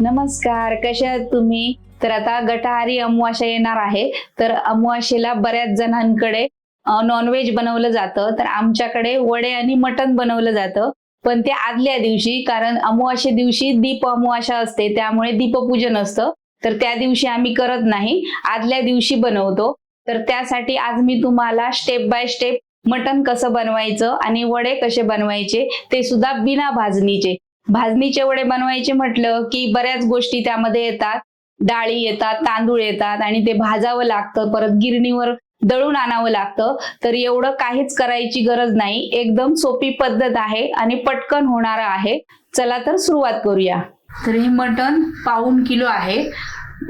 नमस्कार कशा आहात तुम्ही? तर आता गटाहारी अमावास्या येणार आहे. तर अमावास्येला बऱ्याच जणांकडे नॉनव्हेज बनवलं जातं. तर आमच्याकडे वडे आणि मटण बनवलं जातं. पण ते आदल्या दिवशी कारण अमावास्ये दिवशी दीप अमावास्या असते त्यामुळे दीपपूजन असतं. तर त्या दिवशी आम्ही करत नाही. आदल्या दिवशी बनवतो. तर त्यासाठी आज मी तुम्हाला स्टेप बाय स्टेप मटण कसं बनवायचं आणि वडे कसे बनवायचे ते सुद्धा बिना भाजणीचे. भाजणीचे वडे बनवायचे म्हटलं की बऱ्याच गोष्टी त्यामध्ये येतात. डाळी येतात तांदूळ येतात आणि ते भाजावं लागतं परत गिरणीवर दळून आणावं लागतं. तर एवढं काहीच करायची गरज नाही. एकदम सोपी पद्धत आहे आणि पटकन होणार आहे. चला तर सुरुवात करूया. तर हे मटण पाऊन किलो आहे.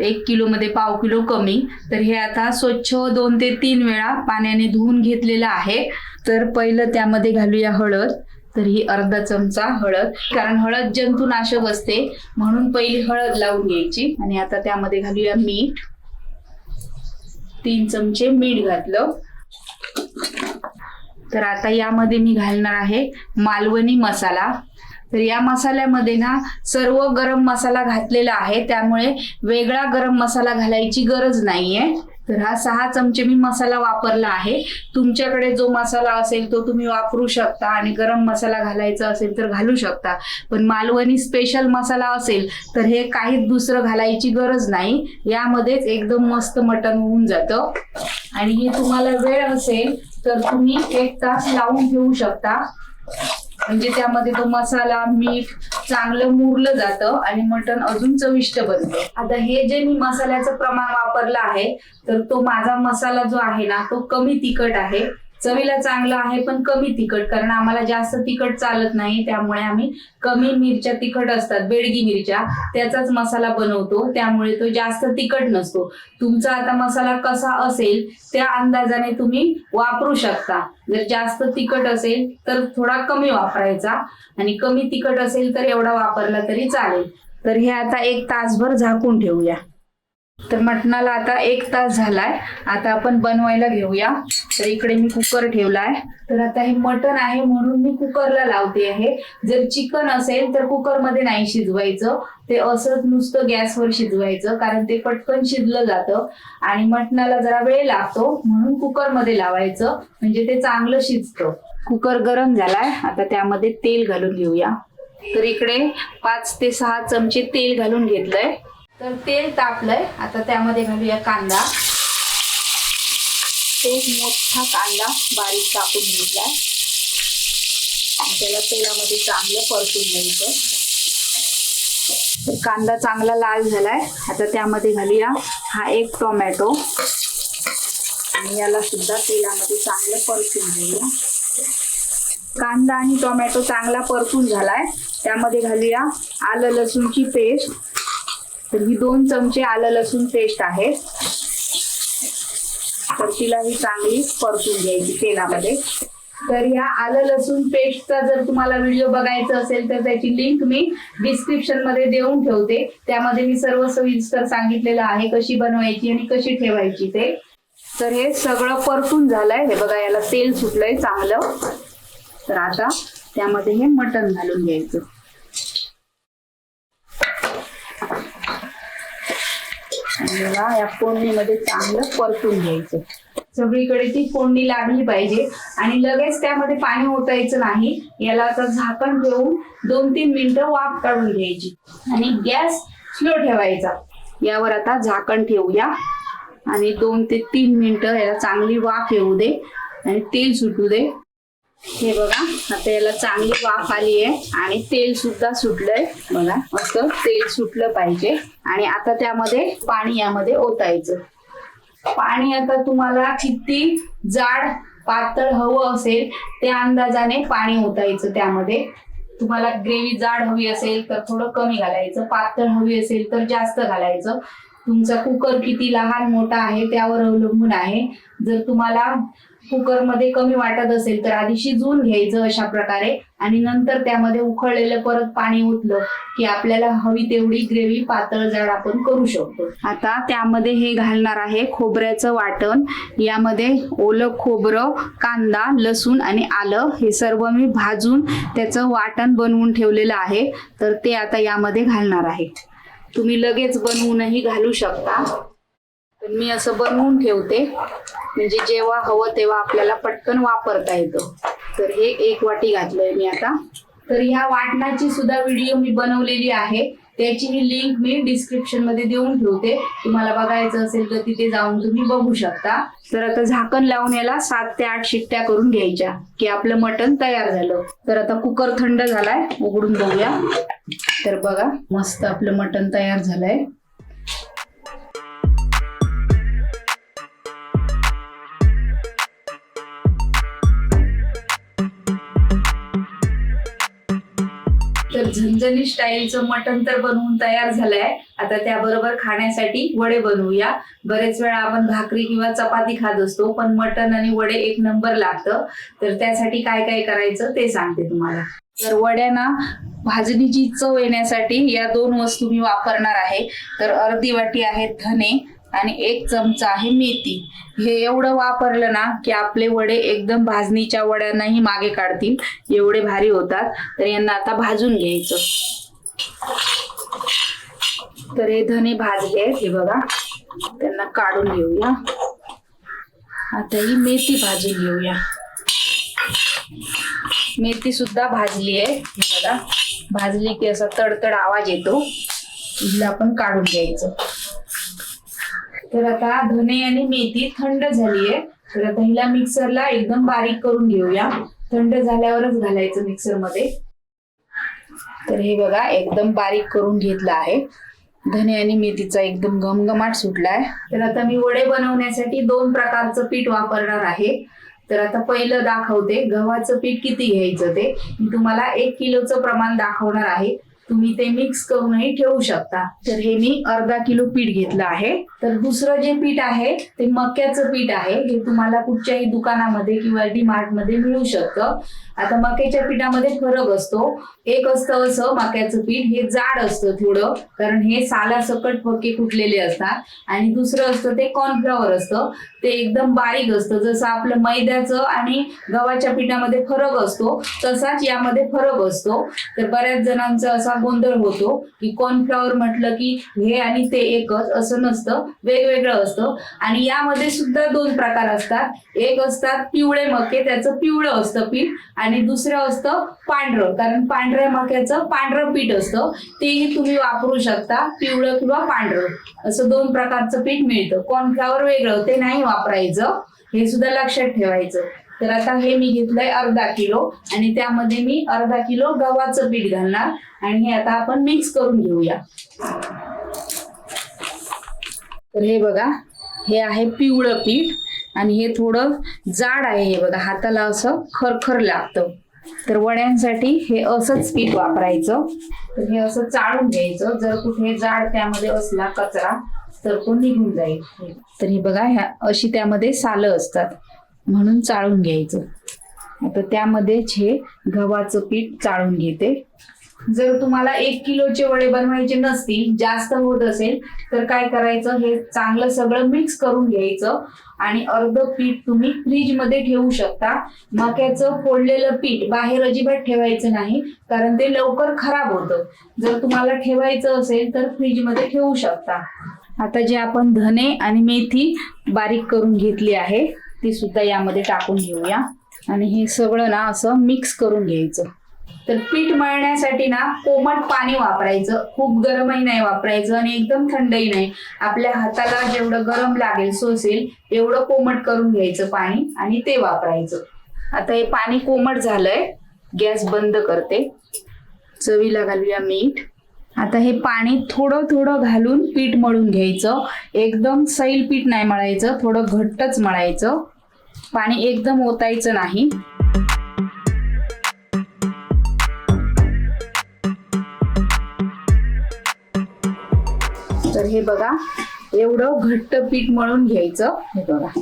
एक किलो मध्ये पाव किलो कमी. तर हे आता स्वच्छ दोन ते तीन वेळा पाण्याने धुवून घेतलेलं आहे. तर पहिलं त्यामध्ये घालूया हळद. तर ही अर्धा चमचा हळद कारण हळद जंतुनाशक असते म्हणून पहिली हळद लावून घ्यायची. आणि आता त्यामध्ये घालूया मीठ. तीन चमचे मीठ घातलं. तर आता यामध्ये मी घालणार आहे मालवणी मसाला. तर या मसाल्यामध्ये ना सर्व गरम मसाला घातलेला आहे त्यामुळे वेगळा गरम मसाला घालायची गरज नाहीये. तर हा सहा चमचे मी मसाला वापरला आहे. तुमच्याकडे जो मसाला असेल तो तुम्ही वापरू शकता आणि गरम मसाला घालायचा असेल तर घालू शकता. पण मालवणी स्पेशल मसाला असेल तर हे काहीच दुसरं घालायची गरज नाही. यामध्येच एकदम मस्त मटण होऊन जातं. आणि हे तुम्हाला वेळ असेल तर तुम्ही एक तास लावून घेऊ शकता. म्हणजे त्यामध्ये तो मसाला मीठ चांगलं मुरलं जातं आणि मटण अजून चविष्ट बनतं. आता हे जे मी मसाल्याचं प्रमाण वापरलं आहे तर तो माझा मसाला जो आहे ना तो कमी तिखट आहे. चवीला चांगला आहे पण कमी तिखट कारण आम्हाला जास्त तिखट चालत नाही त्यामुळे आम्ही कमी मिरच्या तिखट असतात बेडगी मिरच्या त्याचाच मसाला बनवतो त्यामुळे तो जास्त तिखट नसतो. तुमचा आता मसाला कसा असेल त्या अंदाजाने तुम्ही वापरू शकता. जर जास्त तिखट असेल तर थोडा कमी वापरायचा आणि कमी तिखट असेल तर एवढा वापरला तरी चालेल. तर हे आता एक तासभर झाकून ठेवूया. तर मटणाला आता एक तास झालाय. आता आपण बनवायला घेऊया. तर इकडे मी कुकर ठेवलाय. तर आता हे मटण आहे म्हणून मी कुकरला लावते आहे. जर चिकन असेल तर कुकरमध्ये नाही शिजवायचं. ते असंच नुसतं गॅसवर शिजवायचं कारण ते पटकन शिजलं जातं. आणि मटणाला जरा वेळ लागतो म्हणून कुकरमध्ये लावायचं. म्हणजे ते चांगलं शिजतं. कुकर गरम झालाय. आता त्यामध्ये तेल घालून घेऊया. तर इकडे पाच ते सहा चमचे तेल घालून घेतलंय. तर तेल तापलंय. आता त्यामध्ये घालूया कांदा. एक मोठा कांदा बारीक कापून घेतलाय. आणि त्याला तेलामध्ये चांगलं परतून घ्यायचं. कांदा चांगला लाल झालाय. आता त्यामध्ये घालूया हा एक टोमॅटो. आणि याला सुद्धा तेलामध्ये चांगलं परतून घेऊया. कांदा आणि टोमॅटो चांगला परतून झालाय. त्यामध्ये घालूया आलं लसूणची पेस्ट. तर ही दोन चमचे आलं लसूण पेस्ट आहे. तर तिला ही चांगली परतून घ्यायची तेलामध्ये. तर या आलं लसूण पेस्टचा जर तुम्हाला व्हिडिओ बघायचा असेल तर त्याची लिंक मी डिस्क्रिप्शनमध्ये देऊन ठेवते. त्यामध्ये मी सर्व सविस्तर सांगितलेलं आहे कशी बनवायची आणि कशी ठेवायची ते. तर हे सगळं परतून झालंय. हे बघा याला तेल सुटलंय चांगलं. तर आता त्यामध्ये हे मटण घालून घ्यायचं. आणि याला या फोडणीमध्ये चांगलं परतून घ्यायचं. सगळीकडे ती फोडणी लागली पाहिजे आणि लगेच त्यामध्ये पाणी ओतायचं नाही. याला आता झाकण ठेवून दोन तीन मिनिटं वाफ काढून घ्यायची आणि गॅस स्लो ठेवायचा. यावर आता झाकण ठेवूया आणि दोन ते तीन मिनिटं याला चांगली वाफ येऊ दे आणि तेल सुटू दे. हे बघा आता याला चांगली वाफ आली आहे आणि तेल सुद्धा सुटलंय. बघा असं तेल सुटलं पाहिजे. आणि आता त्यामध्ये पाणी यामध्ये ओतायचं. पाणी आता तुम्हाला किती जाड पातळ हवं असेल त्या अंदाजाने पाणी ओतायचं त्यामध्ये. तुम्हाला ग्रेव्ही जाड हवी असेल तर थोडं कमी घालायचं. पातळ हवी असेल तर जास्त घालायचं. तुमचा कुकर किती लहान मोठा आहे त्यावर अवलंबून आहे. जर तुम्हाला कुकरमध्ये कमी वाटत असेल तर आधी शिजवून घ्यायचं अशा प्रकारे आणि नंतर त्यामध्ये उकळलेलं परत पाणी ओतलं की आपल्याला हवी तेवढी ग्रेव्ही पातळ जाड आपण करू शकतो. आता त्यामध्ये हे घालणार आहे खोबऱ्याचं वाटण. यामध्ये ओलं खोबरं कांदा लसूण आणि आलं हे सर्व मी भाजून त्याचं वाटण बनवून ठेवलेलं आहे. तर ते आता यामध्ये घालणार आहे. तुम्ही लगेच बनवूनही घालू शकता. पण मी असं बनवून ठेवते. म्हणजे जेव्हा हवं तेव्हा आपल्याला पटकन वापरता येतं. तर हे एक वाटी घातलंय मी आता. तर ह्या वाटणाची सुद्धा व्हिडिओ मी बनवलेली आहे. त्याची ही लिंक मी डिस्क्रिप्शनमध्ये देऊन ठेवते. तुम्हाला बघायचं असेल तर तिथे जाऊन तुम्ही बघू शकता. तर आता झाकण लावून याला सात ते आठ शिट्ट्या करून घ्यायच्या की आपलं मटण तयार झालं. तर आता कुकर थंड झालाय उघडून बघूया. तर बघा मस्त आपलं मटण तयार झालंय. तर झणझणी स्टाईलचं मटण तर बनवून तयार झालंय. आता त्याबरोबर खाण्यासाठी वडे बनवूया. बरेच वेळा आपण भाकरी किंवा चपाती खात असतो पण मटण आणि वडे एक नंबर लागतं. तर त्यासाठी काय काय करायचं ते सांगते तुम्हाला. तर वड्यांना भाजणीची चव येण्यासाठी या दोन वस्तू मी वापरणार आहे. तर अर्धी वाटी आहे धने आणि एक चमचा आहे मेथी. हे एवढं वापरलं ना की आपले वडे एकदम भाजणीच्या वड्यांनाही मागे काढतील. एवढे भारी होतात. तर यांना आता भाजून घ्यायचं. तर हे धने भाजले आहेत हे बघा. त्यांना काढून घेऊया. आता ही मेथी भाजून घेऊया. मेथी सुद्धा भाजली आहे. बघा. भाजली की असा तडतड आवाज येतो. तिला आपण काढून घ्यायचं. तर आता धने आणि मेथी थंड झाली आहे. तर आता हिला मिक्सरला एकदम बारीक करून घेऊया. थंड झाल्यावरच घालायचं मिक्सरमध्ये तर हे बघा एकदम बारीक करून घेतलं आहे. धने आणि मेथीचा एकदम घमघमाट सुटलाय. तर आता मी वडे बनवण्यासाठी दोन प्रकारचं पीठ वापरणार आहे. तर आता पहिलं दाखवते गव्हाचं पीठ किती घ्यायचं ते. मी तुम्हाला एक किलोचं प्रमाण दाखवणार आहे. तुम्ही ते मिक्स करूनही ठेवू शकता. तर हे मी अर्धा किलो पीठ घेतलं आहे. तर दुसरं जे पीठ आहे ते मक्याचं पीठ आहे. हे तुम्हाला कुठच्याही दुकानामध्ये किंवा डी मध्ये मिळू शकतं. आता मक्याच्या पिठामध्ये फरक असतो. एक असतं असं मक्याचं पीठ हे जाड असतं थोडं कारण हे साला सकट पक्के कुटलेले असतात. आणि दुसरं असतं ते कॉर्नफ्लॉवर असतं. ते एकदम बारीक असतं. जसं आपलं मैद्याचं आणि गव्हाच्या पिठामध्ये फरक असतो तसाच यामध्ये फरक असतो. तर बऱ्याच जणांचा असा गोंधळ होतो की कॉर्नफ्लॉवर म्हटलं की हे आणि ते एकच असं नसतं वेगवेगळं असतं. आणि यामध्ये सुद्धा दोन प्रकार असतात. एक असतात पिवळे मके त्याचं पिवळं असतं पीठ आणि दुसरं असतं पांढरं. कारण पांढऱ्या मक्याचं पांढरं पीठ असतं. तेही तुम्ही वापरू शकता पिवळं किंवा पांढरं. असं दोन प्रकारचं पीठ मिळतं. कॉर्नफ्लॉवर वेगळं ते नाही वापरायचं. हे सुद्धा लक्षात ठेवायचं. तर आता हे मी घेतलंय अर्धा किलो आणि त्यामध्ये मी अर्धा किलो गव्हाचं पीठ घालणार आणि हे आता आपण मिक्स करून घेऊया. तर हे बघा हे आहे पिवळं पीठ आणि हे थोडं जाड आहे हे बघा हाताला असं खरखर लागतं. तर वड्यांसाठी हे असंच पीठ वापरायचं. तर हे असं चाळून घ्यायचं. जर कुठे जाड त्यामध्ये असला कचरा तर तो निघून जाईल. तर हे बघा ह्या अशी त्यामध्ये सालं असतात. म्हणून चाळून घ्यायचं. आता त्यामध्येच हे गव्हाचं पीठ चाळून घेते. जर तुम्हाला एक किलोचे वडे बनवायचे नसतील जास्त होत असेल तर काय करायचं? हे चांगलं सगळं मिक्स करून घ्यायचं आणि अर्ध पीठ तुम्ही फ्रीजमध्ये ठेवू शकता. मक्याचं फोडलेलं पीठ बाहेर अजिबात ठेवायचं नाही कारण ते लवकर खराब होतं. जर तुम्हाला ठेवायचं असेल तर फ्रीजमध्ये ठेवू शकता. आता जे आपण धने आणि मेथी बारीक करून घेतली आहे ती सुद्धा यामध्ये टाकून घेऊया. आणि हे सगळं ना असं मिक्स करून घ्यायचं. तर पीठ मळण्यासाठी ना कोमट पाणी वापरायचं. खूप गरमही नाही वापरायचं आणि एकदम थंडही नाही. आपल्या हाताला जेवढं गरम लागेल सोसेल एवढं कोमट करून घ्यायचं पाणी आणि ते वापरायचं. आता हे पाणी कोमट झालंय. गॅस बंद करते. चवीला घालूया मीठ. आता हे पाणी थोडं थोडं घालून पीठ मळून घ्यायचं. एकदम सैल पीठ नाही मळायचं थोडं घट्टच मळायचं. पाणी एकदम ओतायचं नाही. तर हे बघा एवढं घट्ट पीठ मळून घ्यायचं हे बघा.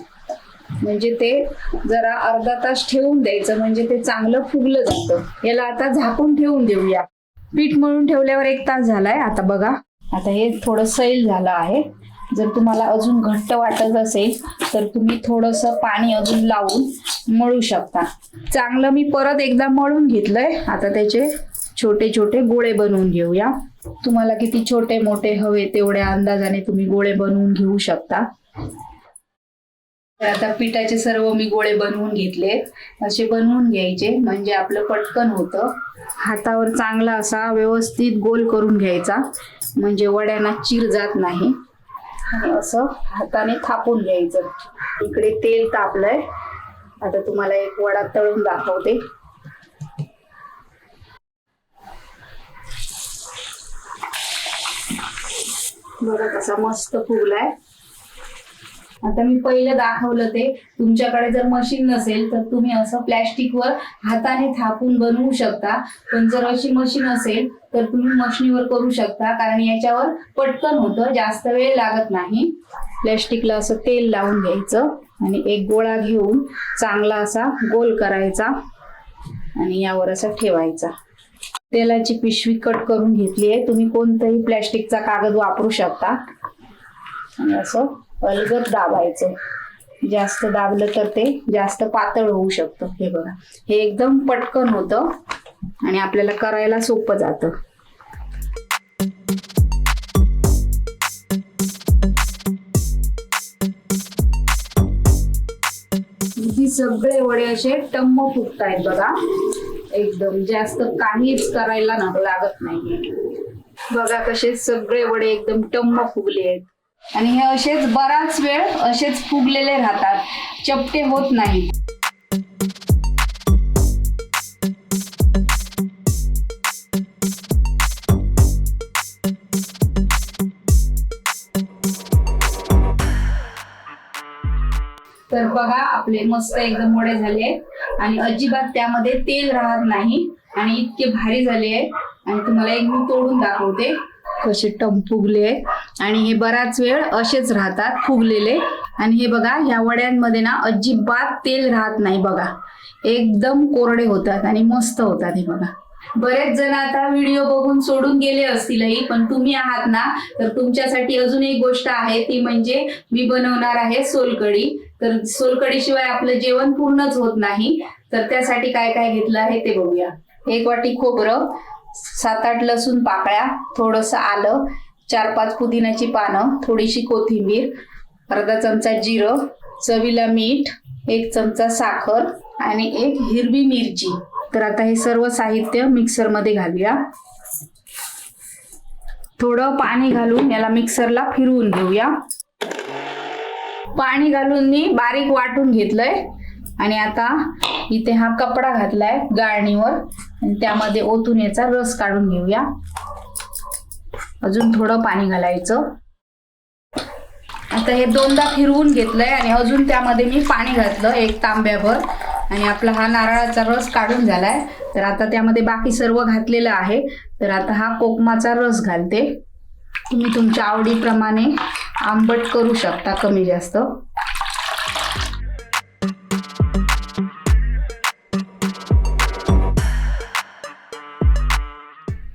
म्हणजे ते जरा अर्धा तास ठेवून द्यायचं म्हणजे ते चांगलं फुगलं जातं. याला आता झाकून ठेवून देऊया. पीठ मळून ठेवल्यावर एक तास झालाय आता बघा. आता हे थोडं सैल झालं आहे. जर तुम्हाला अजून घट्ट वाटत असेल तर तुम्ही थोडस पाणी अजून लावून मळू शकता. चांगलं मी परत एकदा मळून घेतलंय. आता त्याचे छोटे छोटे गोळे बनवून घेऊया. तुम्हाला किती छोटे मोठे हवे तेवढ्या अंदाजाने तुम्ही गोळे बनवून घेऊ शकता. तर आता पिठाचे सर्व मी गोळे बनवून घेतले. असे बनवून घ्यायचे. म्हणजे आपलं पटकन होतं. हातावर चांगला असा व्यवस्थित गोल करून घ्यायचा. म्हणजे वड्यांना चिर जात नाही. असं. हाताने थापून घ्यायचं. इकडे तेल तापलंय. आता तुम्हाला एक वडा तळून दाखवते. बघा कसा मस्त फुगलाय. आता मी पहिलं दाखवलं ते. तुमच्याकडे जर मशीन नसेल तर तुम्ही असं प्लॅस्टिकवर हाताने थापून बनवू शकता. पण जर अशी मशीन असेल तर तुम्ही मशीनीवर करू शकता कारण याच्यावर पटकन होतं जास्त वेळ लागत नाही. प्लॅस्टिकला असं तेल लावून घ्यायचं आणि एक गोळा घेऊन चांगला असा गोल करायचा आणि यावर असं ठेवायचा. तेलाची पिशवी कट करून घेतली आहे. तुम्ही कोणताही प्लॅस्टिकचा कागद वापरू शकता. आणि असं अलगद दाबायचं. जास्त दाबलं तर ते जास्त पातळ होऊ शकतं. हे बघा. हे एकदम पटकन होतं आणि आपल्याला करायला सोपं जातं. सगळे वडे असे टम्म फुटतायत बघा. एकदम जास्त काहीच करायला ना लागत नाही बघा कसे सगळे वडे एकदम टम्म फुगले आहेत आणि हे असेच बराच वेळ असेच फुगलेले राहतात. चपटे होत नाही. तर बघा आपले मस्त एकदम मोडे झाले. आणि अजिबात त्यामध्ये तेल राहत नाही. आणि इतके भारी झाले. आहे आणि तुम्हाला एक मी तोडून दाखवते. कसे टम फुगले आणि हे बराच वेळ असेच राहतात फुगलेले. आणि हे बघा ह्या वड्यांमध्ये ना अजिबात तेल राहत नाही बघा. एकदम कोरडे होतात आणि मस्त होतात हे बघा. बरेच जण आता व्हिडिओ बघून सोडून गेले असतीलही पण तुम्ही आहात ना तर तुमच्यासाठी अजून एक गोष्ट आहे ती म्हणजे मी बनवणार आहे सोलकडी तर सोलकडी शिवाय आपलं जेवण पूर्णच होत नाही. तर त्यासाठी काय काय घेतलं आहे ते बघूया. एक वाटी खोबरं सात आठ लसूण पाकळ्या थोडंसं आलं चार पाच पुदिन्याची पानं थोडीशी कोथिंबीर अर्धा चमचा जिरं चवीला मीठ एक चमचा साखर आणि एक हिरवी मिरची. तर आता हे सर्व साहित्य मिक्सरमध्ये घालूया. थोडं पाणी घालून याला मिक्सरला फिरवून घेऊया. पाणी घालून मी बारीक वाटून घेतलंय. आणि आता इथे हा कपडा घातलाय गाळणीवर. आणि त्यामध्ये ओतून याचा रस काढून घेऊया. अजून थोडं पाणी घालायचं. आता हे दोनदा फिरवून घेतलंय आणि अजून त्यामध्ये मी पाणी घातलं एक तांब्याभर आणि आपला हा नारळाचा रस काढून झालाय. तर आता त्यामध्ये बाकी सर्व घातलेलं आहे. तर आता हा कोकमाचा रस घालते. तुम्ही तुमच्या आवडीप्रमाणे आंबट करू शकता कमी जास्त.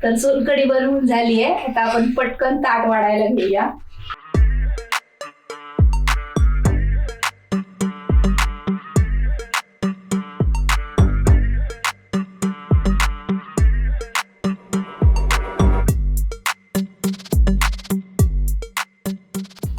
तर सोलकडी बनवून झाली आहे आता आपण पटकन ताट वाढायला घेऊया.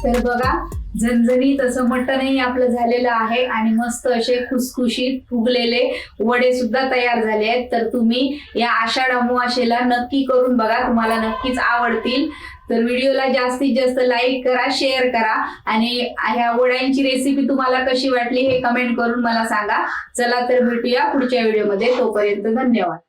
तर बघा झणझणीत असं मटणही आपलं झालेलं आहे आणि मस्त असे खुसखुशीत फुगलेले वडे सुद्धा तयार झाले आहेत. तर तुम्ही या आषाढ अमुवाशेला नक्की करून बघा तुम्हाला नक्कीच आवडतील. तर व्हिडिओला जास्तीत जास्त लाईक करा शेअर करा आणि ह्या वड्यांची रेसिपी तुम्हाला कशी वाटली हे कमेंट करून मला सांगा. चला तर भेटूया पुढच्या व्हिडिओमध्ये तोपर्यंत धन्यवाद.